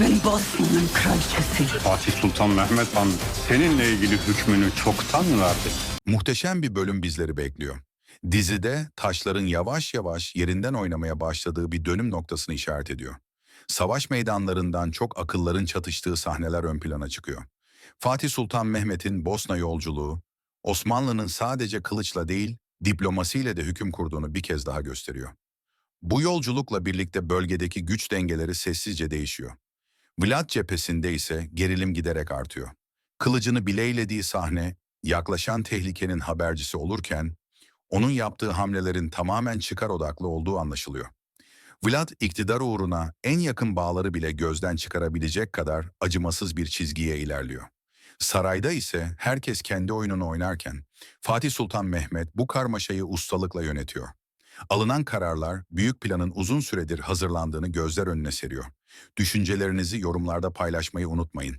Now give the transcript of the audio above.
Ben Bosna'nın kraliçesiyim. Fatih Sultan Mehmet Han seninle ilgili hükmünü çoktan verdi. Muhteşem bir bölüm bizleri bekliyor. Dizide taşların yavaş yavaş yerinden oynamaya başladığı bir dönüm noktasını işaret ediyor. Savaş meydanlarından çok akılların çatıştığı sahneler ön plana çıkıyor. Fatih Sultan Mehmet'in Bosna yolculuğu, Osmanlı'nın sadece kılıçla değil, diplomasiyle de hüküm kurduğunu bir kez daha gösteriyor. Bu yolculukla birlikte bölgedeki güç dengeleri sessizce değişiyor. Vlad cephesinde ise gerilim giderek artıyor. Kılıcını bileylediği sahne yaklaşan tehlikenin habercisi olurken, onun yaptığı hamlelerin tamamen çıkar odaklı olduğu anlaşılıyor. Vlad iktidar uğruna en yakın bağları bile gözden çıkarabilecek kadar acımasız bir çizgiye ilerliyor. Sarayda ise herkes kendi oyununu oynarken Fatih Sultan Mehmet bu karmaşayı ustalıkla yönetiyor. Alınan kararlar büyük planın uzun süredir hazırlandığını gözler önüne seriyor. Düşüncelerinizi yorumlarda paylaşmayı unutmayın.